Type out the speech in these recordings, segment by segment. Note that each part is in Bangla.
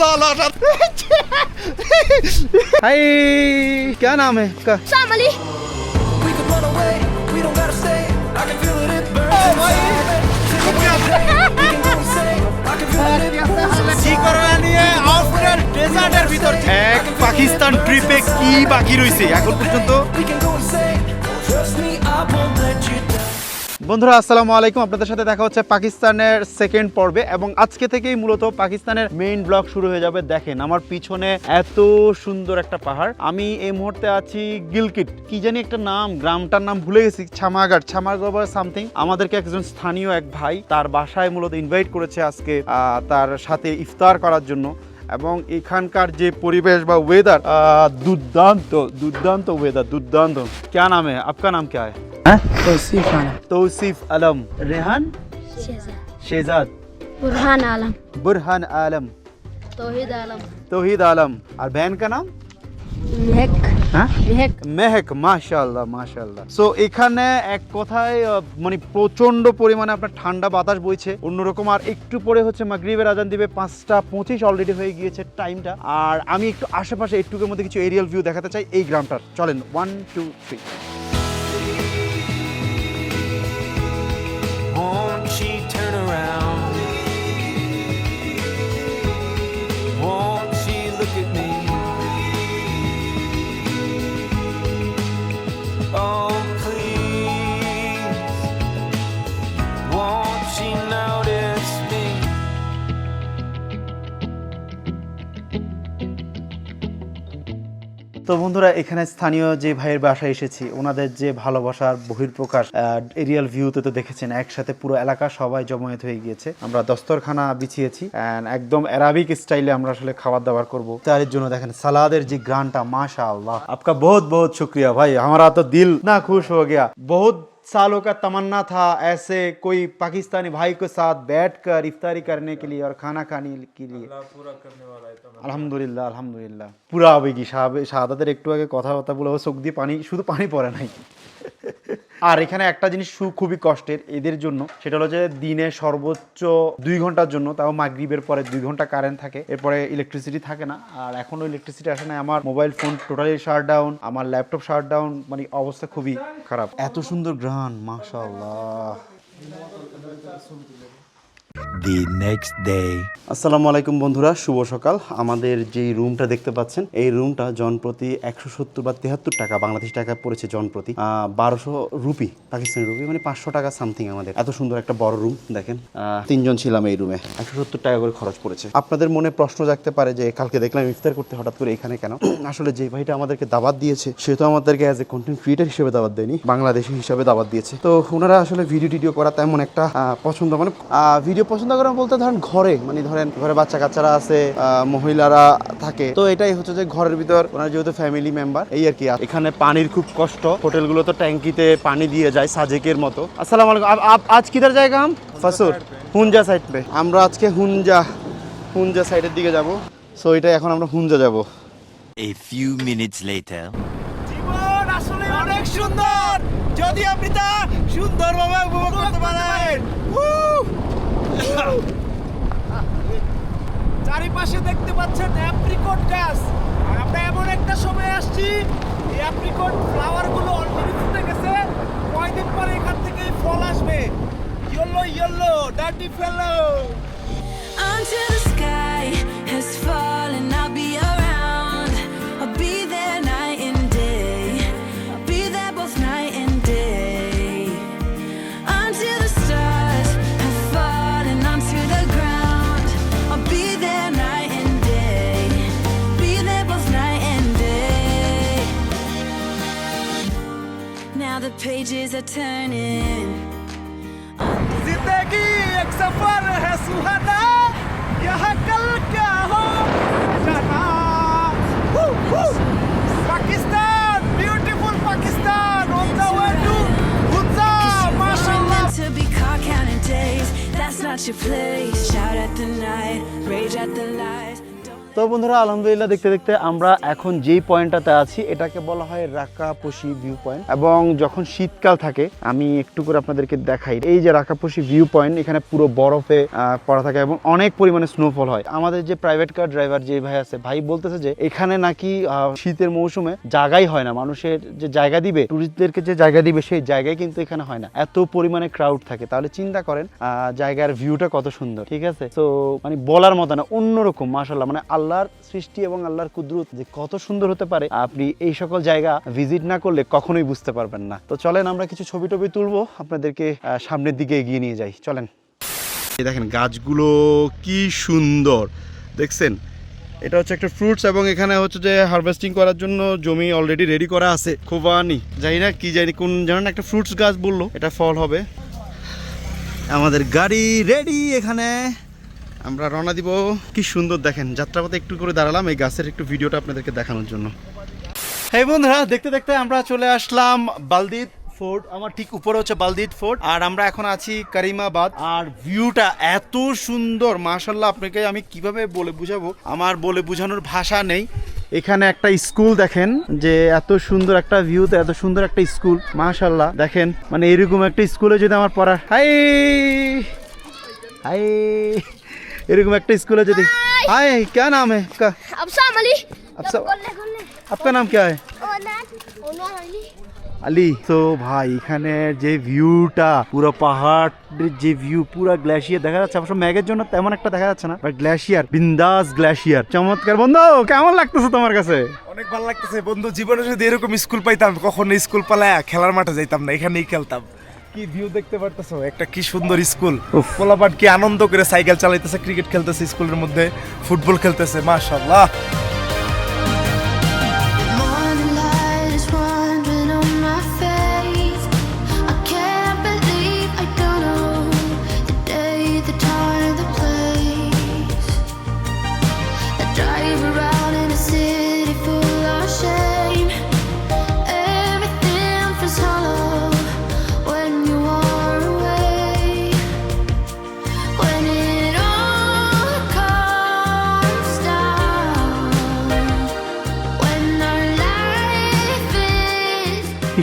ला ला ला हाय क्या नाम है इसका Sam Ali. We can run away, we don't gotta stay. I can feel it, it burns inside. We can go insane. I can feel it, it burns কি করবে নিয়ে আউটডোর ডেজার্টের ভিতর এক পাকিস্তান ট্রিপে কি বাকি রইছে এখন পর্যন্ত বন্ধুরা, আসসালামু আলাইকুম। আপনাদের সাথে দেখা হচ্ছে পাকিস্তানের সেকেন্ড পর্বে এবং আজকে থেকেই মূলত পাকিস্তানের মেইন ব্লগ শুরু হয়ে যাবে। দেখেন, আমার পিছনে এত সুন্দর একটা পাহাড়। আমি এই মুহূর্তে আছি গিলকিট। কি জানি একটা নাম, গ্রামটার নাম ভুলে গেছি, ছামাগার। ছামাগার সামথিং আমাদেরকে একজন স্থানীয় এক ভাই তার বাসায় মূলত ইনভাইট করেছে আজকে তার সাথে ইফতার করার জন্য। এবং এখানকার যে পরিবেশ বা ওয়েদার দুর্দান্ত দুর্দান্ত ওয়েদার দুর্দান্ত। কে নাম? আপনার নাম কে तौसीफ आलम तौसीफ आलम Rehan Shehzad. Shehzad Burhan Alam. Burhan आलम Tawhid Alam. तौहीद आलम और बहन का नाम Mehek. হ্যাঁ Mehek. মেহেক মাশাআল্লাহ মাশাআল্লাহ সো এখানে এক কথায় আহ, মানে প্রচন্ড পরিমাণে আপনার ঠান্ডা বাতাস বইছে অন্যরকম আর একটু পরে হচ্ছে মাগরিবের আজান দিবে পাঁচটা পঁচিশ অলরেডি হয়ে গিয়েছে টাইমটা আর আমি একটু আশেপাশে একটুকের মধ্যে কিছু এরিয়াল ভিউ দেখাতে চাই এই গ্রামটার চলেন ওয়ান টু থ্রি তো বন্ধুরা, এখানে স্থানীয় যে ভাইয়ের বাসায় এসেছি, ওনাদের যে ভালোবাসার বহিরপ্রকাশ এরিয়াল ভিউতে তো দেখেছেন, একসাথে পুরো এলাকা সবাই জমায়েত হয়ে গিয়েছে। আমরা দস্তরখানা বিছিয়েছি একদম অ্যারাবিক স্টাইলে আমরা আসলে খাবার দাবার করব। তার জন্য দেখেন, সালাদের যে গানটা মাশা আল্লাহ আপনার বহুত বহুত শুক্রিয়া ভাই, আমার তো দিল না খুশ হয়ে গিয়া, বহুত सालों का तमन्ना था ऐसे कोई पाकिस्तानी भाई के साथ बैठकर इफ्तारी करने के लिए और खाना खाने के लिए আলহামদুলিল্লাহ আলহামদুলিল্লাহ পুরা আবেগী শাহাবে- শাহাদাতের একটু আগে কথাবার্তা বলে ও চোখ দিয়ে পানি শুধু পানি পড়ে নাই আর এখানে একটা জিনিস সু- খুবই কষ্টের এদের জন্য সেটা হলো যে দিনে সর্বোচ্চ দুই ঘন্টার জন্য তাও মাগরিবের পরে দুই ঘন্টা কারেন্ট থাকে এরপরে ইলেকট্রিসিটি থাকে না আর এখনো ইলেকট্রিসিটি আসে না আমার mobile phone totally shut down আমার ল্যাপটপ শাট ডাউন মানে অবস্থা খুবই খারাপ এত সুন্দর গ্রান মাশাআল্লাহ। The next day. আসসালামু আলাইকুম বন্ধুরা, শুভ সকাল। আমাদের যে রুমটা দেখতে পাচ্ছেন, এই রুমটা জনপ্রতি একশো সত্তর বা তেহাত্তর টাকা, বাংলাদেশ টাকা পড়েছে জনপ্রতি বারোশো রুপি, পাকিস্তানি রুপি মানে পাঁচশো টাকা সামথিং আমাদের। এত সুন্দর একটা বড় রুম, দেখেন। তিনজন ছিলাম এই রুমে, একশো সত্তর টাকা করে খরচ পড়েছে। আপনাদের মনে প্রশ্ন জাগতে পারে যে, কালকে দেখলাম ইফতার করতে হঠাৎ করে এখানে কেন? আসলে যে ভাইটা আমাদেরকে দাবাত দিয়েছে, সে তো আমাদেরকে অ্যাজ এ কন্টেন্ট ক্রিয়েটার হিসেবে দাবাত দেয়নি, বাংলাদেশি হিসাবে দাবাত দিয়েছে। তো ওনারা আসলে ভিডিও টিডিও করা তেমন একটা পছন্দ মানে ভিডিও পছন্দ করেন বলতে ধরেন ঘরে মানে ধরেন ঘরে বাচ্চা কাচ্চারা আছে মহিলারা থাকে। তো এটাই হচ্ছে যে ঘরের ভিতর ওনার যেহেতু ফ্যামিলি মেম্বার এই আর কি। আর এখানে পানির খুব কষ্ট হোটেলগুলো তো ট্যাঙ্কিতে পানি দিয়ে যায় সাজেকের মতো। আসসালামু আলাইকুম। আজ কিধার জায়গা আম? ফাসুর হুনজা সাইড পে। আমরা আজকে হুনজা হুনজা সাইডের দিকে যাব। সো এটা এখন আমরা হুনজা যাব। A few minutes later. জীবন আসলে অনেক সুন্দর। যদি আপনি তা সুন্দরভাবে উপভোগ করতে পারেন। চারিপাশে দেখতে পাচ্ছেন অ্যাপ্রিকট গাছ আর আমরা এমন একটা সময় আসছি, এই অ্যাপ্রিকট ফ্লাওয়ারগুলো অলরেডি ফুটে গেছে। কয়দিন পরে এখান থেকে ফল আসবে। Yellow yellow dirty fellow your place. Shout at the night, rage at the light. তো বন্ধুরা, আলহামদুলিল্লাহ দেখতে দেখতে আমরা এখন যেই পয়েন্টটাতে আছি, এটাকে বলা হয় রাকাপসি ভিউ পয়েন্ট। এবং যখন শীতকাল থাকে, আমি একটু করে আপনাদেরকে দেখাই। এই যে রাকাপসি ভিউ পয়েন্ট, এখানে পুরো বরফে পড়া থাকে এবং অনেক পরিমাণে স্নোফল হয়। আমাদের যে প্রাইভেট কার ড্রাইভার যে ভাই আছে, ভাই বলতেছে যে, এখানে নাকি শীতের মৌসুমে জায়গাই হয় না। মানুষের যে জায়গা দিবে টুরিস্টদেরকে যে জায়গা দিবে, সেই জায়গায় কিন্তু এখানে হয় না। এত পরিমাণে ক্রাউড থাকে। তাহলে চিন্তা করেন জায়গার ভিউটা কত সুন্দর, ঠিক আছে? তো মানে বলার মতো না, অন্যরকম মাসাল্লাহ মানে আল্লাহর সৃষ্টি এবং আল্লাহর কুদরত যে কত সুন্দর হতে পারে, আপনি এই সকল জায়গা ভিজিট না করলে কখনোই বুঝতে পারবেন না। তো চলেন আমরা কিছু ছবি টবি তুলবো, আপনাদেরকে সামনের দিকে এগিয়ে নিয়ে যাই। চলেন। দেখেন, গাছগুলো কি সুন্দর। দেখছেন? এটা হচ্ছে একটা ফ্রুটস এবং এখানে হচ্ছে যে হারভেস্টিং করার জন্য জমি অলরেডি রেডি করা আছে। খোবানি জানি না কি জানি, কোন জানেন একটা ফ্রুটস গাছ বলল। এটা ফল হবে। আমাদের গাড়ি রেডি এখানে। আমরা রওনা দিব। কি সুন্দর দেখেন, যাত্রাপথে একটু করে দাঁড়ালাম এই গাছের একটু ভিডিওটা আপনাদেরকে দেখানোর জন্য। এই বন্ধুরা, দেখতে দেখতে আমরা চলে আসলাম বালদিদ ফোর্ট। আমার ঠিক উপরে হচ্ছে বালদিদ ফোর্ট। আর আমরা এখন আছি করিমাবাদ। আর ভিউটা এত সুন্দর মাশাল্লাহ আপনাকে আমি কীভাবে বলে বুঝাবো? আমার বলে বোঝানোর ভাষা নেই। এখানে একটা স্কুল দেখেন, যে এত সুন্দর একটা ভিউতে এত সুন্দর একটা স্কুল মাশাল্লাহ দেখেন মানে এরকম একটা স্কুলে যদি আমার পড়া হাই! হাই! এরকম একটা স্কুলে যদি হাই क्या नाम है का अब शाम अली अब सब खोलने खोलने आपका नाम क्या है ओनार ओनार अली আলি তো ভাই এখানে যে ভিউটা পুরো পাহাড়ের যে ভিউ পুরো গ্লেশিয়ার দেখা যাচ্ছে অবশ্য ম্যাগের জন্য তেমন একটা দেখা যাচ্ছে না বাট গ্লেশিয়ার বিন্দাস গ্লেশিয়ার চমৎকার বন্ধু কেমন লাগতেছে তোমার কাছে অনেক ভালো লাগতেছে বন্ধু জীবনে যদি এরকম স্কুল পাইতাম কখনো স্কুল পালায় খেলার মাঠে যাইতাম না এখানেই খেলতাম কি ভিউ দেখতে পারতেছো? একটা কি সুন্দর স্কুল। পোলাপাট কি আনন্দ করে সাইকেল চালাইতেছে ক্রিকেট খেলতেছে স্কুলের মধ্যে ফুটবল খেলতেছে মাশাআল্লাহ।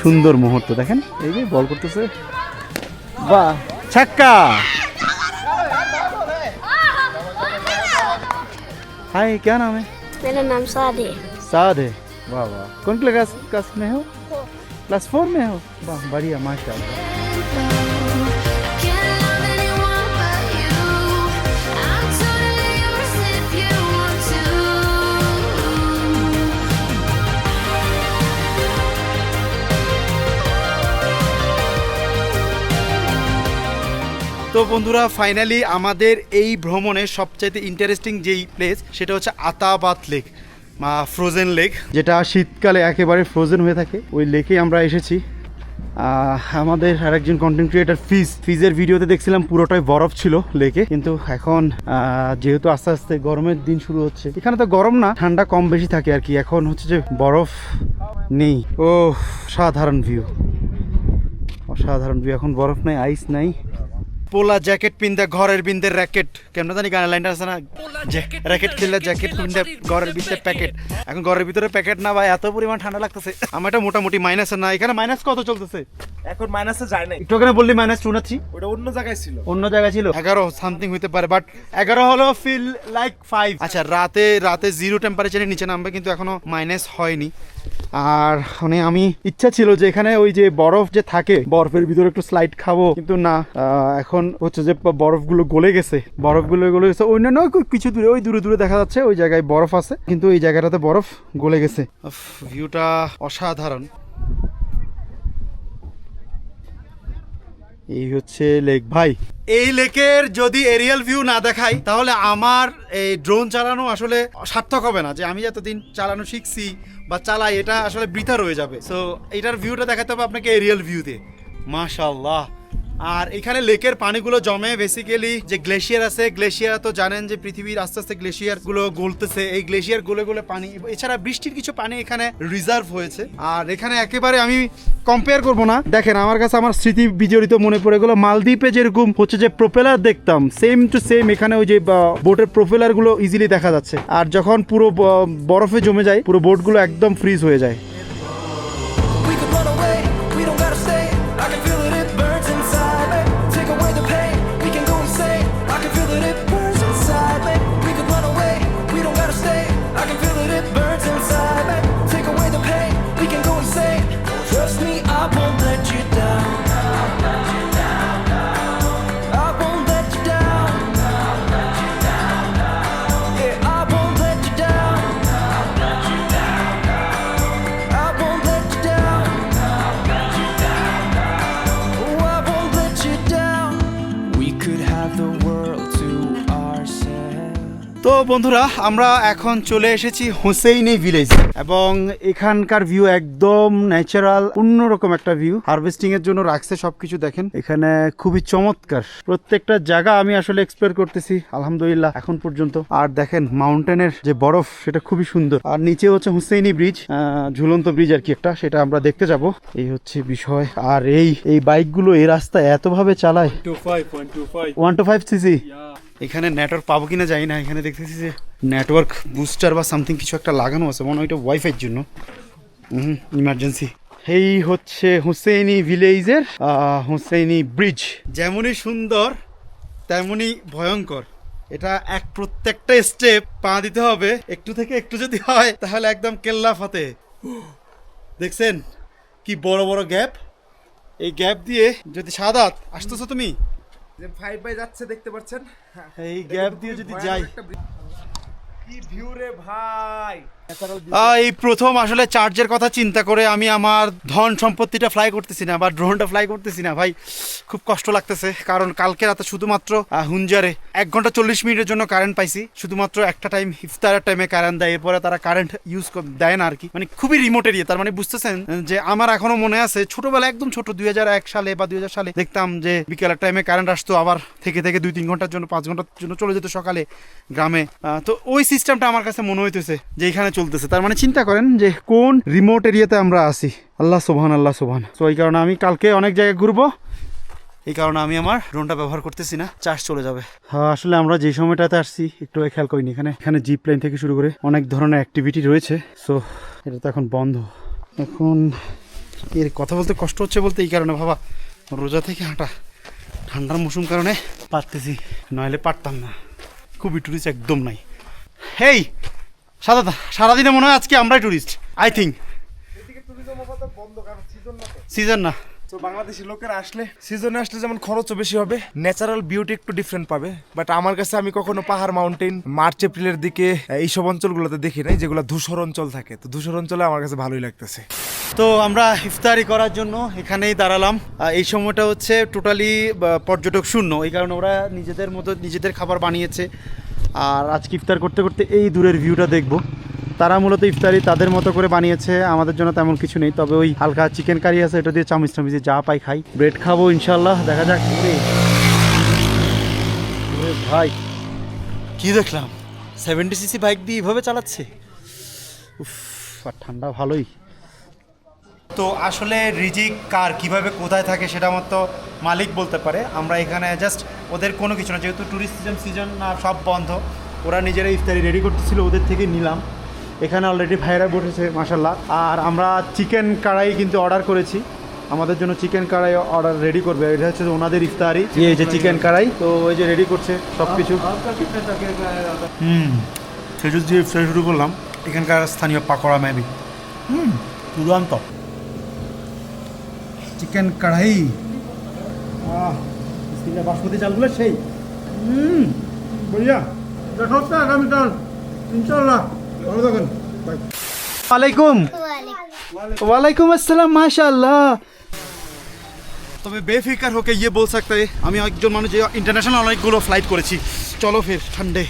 সুন্দর মুহূর্ত দেখেন এই যে বল করতেছে বাহ ছাক্কা हाय क्या नाम है मेरा नाम साद है साद है वाह वाह कौन क्लास क्लास में हो क्लास फोर में हो वाह बढ़िया माशाल्लाह তো বন্ধুরা ফাইনালি আমাদের এই ভ্রমণের সবচাইতে ইন্টারেস্টিং যেই প্লেস সেটা হচ্ছে আতাবাত লেক বা ফ্রোজেন লেক যেটা শীতকালে একেবারে ফ্রোজেন হয়ে থাকে। ওই লেকে আমরা এসেছি। আমাদের আরেকজন কন্টেন্ট ক্রিয়েটার ফিজ ফিজের ভিডিওতে দেখছিলাম পুরোটাই বরফ ছিল লেকে কিন্তু এখন যেহেতু আস্তে আস্তে গরমের দিন শুরু হচ্ছে, এখানে তো গরম না, ঠান্ডা কম বেশি থাকে আর কি। এখন হচ্ছে যে বরফ নেই। ও সাধারণ ভিউ অসাধারণ ভিউ এখন বরফ নাই আইস নাই। পোলা জ্যাকেট পিনতে ঘরের বিনতে র্যাকেট। কেমন জানি গানের লাইনটা আছে না? র্যাকেট খেললে জ্যাকেট পিনতে ঘরের ভিতরে প্যাকেট। এখন ঘরের ভিতরে প্যাকেট না ভাই এত পরিমাণ ঠান্ডা লাগতেছে। আমার এটা মোটামুটি মাইনাস না এখানে মাইনাস কত চলতেছে? এখন মাইনাসে যায় নাই। একটু ওখানে বললি মাইনাস টু না থ্রি ওটা অন্য জায়গায় ছিল। অন্য জায়গায় ছিল। এগারো সামথিং হইতে পারে বাট এগারো হলো ফিল লাইক ফাইভ আচ্ছা রাতে রাতে জিরো টেম্পারেচারের নিচে নামবে কিন্তু এখনও মাইনাস হয়নি। আর মানে আমি ইচ্ছা ছিল যে এখানে ওই যে বরফ যে থাকে, বরফের ভিতরে একটু স্লাইড খাব, কিন্তু না এখন হচ্ছে যে বরফগুলো গলে গেছে। বরফগুলো গলে গেছে অন্যান্য কিছু দূরে, ওই দূরে দূরে দেখা যাচ্ছে, ওই জায়গায় বরফ আছে, কিন্তু এই জায়গাটাতে বরফ গলে গেছে। ভিউটা অসাধারণ। এই হচ্ছে লেক ভাই, এই লেকের যদি এরিয়াল ভিউ না দেখাই, তাহলে আমার এই ড্রোন চালানো আসলে সার্থক হবে না, যে আমি এতদিন চালানো শিখছি বা চালাই এটা আসলে বৃথা রয়ে যাবে। সো এটার ভিউটা দেখাতে হবে আপনাকে এরিয়াল ভিউতে মাশাল্লাহ আর এখানে লেকের পানিগুলো জমে বেসিক্যালি যে গ্লেশিয়ার আছে গ্লেশিয়ার তো জানেন যে পৃথিবীর আস্তে আস্তে গ্লেশিয়ারগুলো গলতেছে। এই গ্লেশিয়ার গলে গলে পানি, এছাড়া বৃষ্টির কিছু পানি এখানে রিজার্ভ হয়েছে। আর এখানে একেবারে আমি কম্পেয়ার করব না। দেখেন, আমার কাছে আমার স্মৃতি বিজড়িত মনে পড়ে গেলো, মালদ্বীপে যেরকম হচ্ছে যে প্রোপেলার দেখতাম সেম টু সেম এখানে ওই যে বোটের প্রোপেলারগুলো ইজিলি দেখা যাচ্ছে। আর যখন পুরো বরফে জমে যায়, পুরো বোটগুলো একদম ফ্রিজ হয়ে যায়। বন্ধুরা আমরা এখন চলে এসেছি হোসেইনি ভিলেজ এবং এখানকার ভিউ একদম ন্যাচারাল অন্যরকম একটা ভিউ হারভেস্টিং এর জন্য রাখছে সবকিছু দেখেন। এখানে খুবই চমৎকার। প্রত্যেকটা জায়গা আমি আসলে এক্সপ্লোর করতেছি আলহামদুলিল্লাহ এখন পর্যন্ত। আর দেখেন মাউন্টেনের যে বরফ সেটা খুবই সুন্দর। আর নিচে হচ্ছে হুসেইনি ব্রিজ ঝুলন্ত ব্রিজ আর কি একটা সেটা আমরা দেখতে যাব। এই হচ্ছে বিষয়। আর এই এই বাইকগুলো এই রাস্তায় এতভাবে চালায়। ওয়ান টু ফাইভ সিসি এখানে নেটওয়ার্ক পাবো কিনা জানি না। এখানে দেখতেছি যে নেটওয়ার্ক বুস্টার বা সামথিং কিছু একটা লাগানো আছে, মনে হয় ওইটা ওয়াইফাইয়ের জন্য। ইমার্জেন্সি এই হচ্ছে হুসেইনি ভিলেজের হুসেইনি ব্রিজ যেমনই সুন্দর, তেমনই ভয়ঙ্কর। এটা এক প্রত্যেকটা স্টেপ পা দিতে হবে। একটু থেকে একটু যদি হয়, তাহলে একদম কেল্লা ফাতে। দেখছেন? কি বড় বড় গ্যাপ এই গ্যাপ দিয়ে যদি সাদাত আসতেছো তুমি? যে ফাইভ বাই যাচ্ছে দেখতে পাচ্ছেন? এই গ্যাপ দিয়ে যদি যাই। কি ভিউ রে ভাই? এই প্রথম আসলে চার্জের কথা চিন্তা করে আমি আমার ধন সম্পত্তিটা ফ্লাই করতেছি না বা ড্রোনটা ফ্লাই করতেছি না, ভাই। খুব কষ্ট লাগতেছে, কারণ কালকে রাতে শুধুমাত্র হুঞ্জারে এক ঘণ্টা চল্লিশ মিনিটের জন্য কারেন্ট পাইছি, শুধুমাত্র একটা টাইম ইফতারের টাইমে কারেন্ট দেয়, এরপরে তারা কারেন্ট ইউজ দেয় না আর কি। মানে খুবই রিমোট এরিয়া তার মানে বুঝতেছেন যে আমার এখনও মনে আছে ছোটবেলা একদম ছোট, দুই হাজার এক সালে বা দুই হাজার সালে দেখতাম যে বিকেলের টাইমে কারেন্ট আসতো, আবার থেকে থেকে দুই তিন ঘণ্টার জন্য, পাঁচ ঘণ্টার জন্য চলে যেত সকালে গ্রামে। তো ওই সিস্টেমটা আমার কাছে মনে হইতেছে যে এখানে চলতেছে। তার মানে চিন্তা করেন যে কোন রিমোট এরিয়াতে আমরা আছি। আল্লাহ সোহান আল্লাহ সোহান তো এই কারণে আমি কালকে অনেক জায়গায় ঘুরবো। এই কারণে আমি আমার ড্রোনটা ব্যবহার করতেছি না চার্জ চলে যাবে। হ্যাঁ আসলে আমরা যে সময়টাতে আসছি, একটু খেয়াল করিনি। এখানে এখানে জিপ লাইন থেকে শুরু করে অনেক ধরনের অ্যাক্টিভিটি রয়েছে। সো এটা তো এখন বন্ধ। এখন এর কথা বলতে কষ্ট হচ্ছে বলতে এই কারণে বাবা রোজা থেকে হাঁটা ঠান্ডার মৌসুম কারণে পারতেছি, নইলে পারতাম না। খুবই টুরিস্ট একদম নাই। হেই! সাদা সারাদিনে মনে হয় আজকে আমরাই টুরিস্ট আই থিঙ্ক সিজন না তো। বাংলাদেশি লোকেরা আসলে সিজনে আসলে যেমন খরচও বেশি হবে ন্যাচারাল বিউটি একটু ডিফারেন্ট পাবে। বাট আমার কাছে আমি কখনো পাহাড় মাউন্টেন মার্চ এপ্রিলের দিকে এইসব অঞ্চলগুলোতে দেখি নাই যেগুলো ধূসর অঞ্চল থাকে। তো ধূসর অঞ্চলে আমার কাছে ভালোই লাগতেছে। তো আমরা ইফতারি করার জন্য এখানেই দাঁড়ালাম। এই সময়টা হচ্ছে টোটালি পর্যটক শূন্য। এই কারণে ওরা নিজেদের মতো নিজেদের খাবার বানিয়েছে। আর আজকে ইফতার করতে করতে এই দূরের ভিউটা দেখব। তারা মূলত ইফতারি তাদের মতো করে বানিয়েছে আমাদের জন্য তেমন কিছু নেই। তবে ওই হালকা চিকেন কারি আছে এটা দিয়ে চামিচ টামিচে যা পাই খাই। ব্রেড খাব ইনশাল্লাহ দেখা যাক। ভাই কি দেখলাম? সেভেন্টি সিসি বাইক দিয়ে এইভাবে চালাচ্ছে? উফ আর ঠান্ডা ভালোই। তো আসলে রিজিক কার কীভাবে কোথায় থাকে সেটা মতো মালিক বলতে পারে। আমরা এখানে জাস্ট ওদের কোনো কিছু না যেহেতু ট্যুরিস্ট সিজন সিজন না সব বন্ধ। ওরা নিজেরা ইফতারি রেডি করতেছিল ওদের থেকে নিলাম। এখানে অলরেডি ভাইরা বসেছে মাসাল্লাহ আর আমরা চিকেন কড়াই কিন্তু অর্ডার করেছি। আমাদের জন্য চিকেন কড়াই অর্ডার রেডি করবে। এটা হচ্ছে ওনাদের ইফতারি। এই যে চিকেন কড়াই তো ওই যে রেডি করছে সব কিছু হুম। খেজুর দিয়ে ইফতারি শুরু করলাম এখানকার স্থানীয় পাকোড়া ম্যাবি হুম দুর্দান্ত। চিকেন কড়াই? আহ বাসমতি চালগুলো সেই। আগামীকাল ইনশাল্লাহ ভালো থাকেন। আলাইকুম ওয়ালাইকুম। আসসালাম মাশাআল্লাহ। তবে বেফিকার হোকে ইয়ে বল সকতে আমি একজন মানুষ যে ইন্টারন্যাশনাল অনেকগুলো ফ্লাইট করেছি। চলো ফের ঠান্ডে।